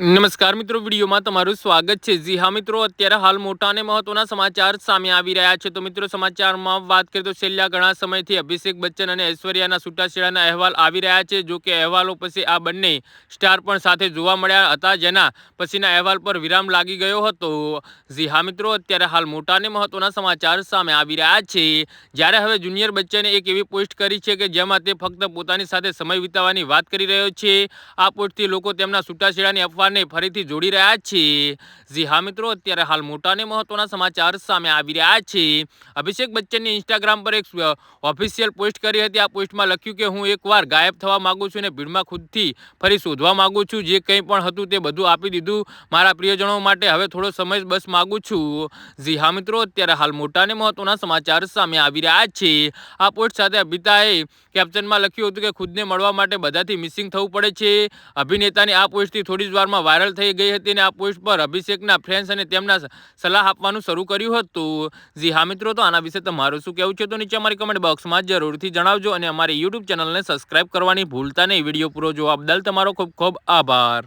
નમસ્કાર મિત્રો, વિડીયોમાં તમારું સ્વાગત છે. જી હા મિત્રો, અત્યારે હાલ મોટા અને મહત્વના સમાચાર સામે આવી રહ્યા છે. તો મિત્રો, સમાચારમાં વાત કરીએ તો છેલ્લા ઘણા સમયથી અભિષેક બચ્ચન અને ઐશ્વર્યાના છૂટાછેડાના અહેવાલ આવી રહ્યા છે. જો કે અહેવાલો પછી આ બંને સ્ટાર પણ સાથે જોવા મળ્યા હતા, જેના પછીના અહેવાલ પર વિરામ લાગી ગયો હતો. જી હા મિત્રો, અત્યારે હાલ મોટા અને મહત્વના સમાચાર સામે આવી રહ્યા છે. જ્યારે હવે જુનિયર બચ્ચને એક એવી પોસ્ટ કરી છે કે જેમાં તે ફક્ત પોતાની સાથે સમય વિતાવવાની વાત કરી રહ્યો છે. આ પોસ્ટથી લોકો તેમના છૂટાછેડાની અફવા અખબારને ફરીથી જોડી રહ્યા છે જી હા મિત્રો, અત્યારે હાલ મોટા અને મહત્વના સમાચાર સામે આવી રહ્યા છે. અભિષેક બચ્ચનની ઇન્સ્ટાગ્રામ પર એક ઓફિશિયલ પોસ્ટ કરી હતી. આ પોસ્ટમાં લખ્યું કે હું એકવાર ગાયબ થવા માગું છું અને ભીડમાં ખુદથી ફરી શોધવા માંગુ છું. જે કંઈ પણ હતું તે બધું આપી દીધું. મારા પ્રિયજનો માટે હવે થોડો સમય બસ માગું છું. જી હા મિત્રો, અત્યારે હાલ મોટા અને મહત્વના સમાચાર સામે આવી રહ્યા છે. આ પોસ્ટ સાથે અભિતાએ કેપ્શનમાં લખ્યું હતું કે ખુદને મળવા માટે બધાથી મિસિંગ થવું પડે છે. અભિનેતાની આ પોસ્ટથી થોડી જ વારમાં વિડીયોમાં વાયરલ થઈ ગઈ હતી અને આ પોસ્ટ પર અભિષેકના ફ્રેન્ડ્સ અને તેમના સલાહ આપવાનું શરૂ કર્યું હતું. જી હા મિત્રો, તો આના વિશે તમારું શું કહેવું છે તો નીચે અમારી કમેન્ટ બોક્સમાં જરૂરથી જણાવજો અને અમારી યુટ્યુબ ચેનલને સબસ્ક્રાઈબ કરવાની ભૂલતા નહીં. વીડિયો પૂરો જોવા બદલ તમારો ખૂબ ખૂબ આભાર.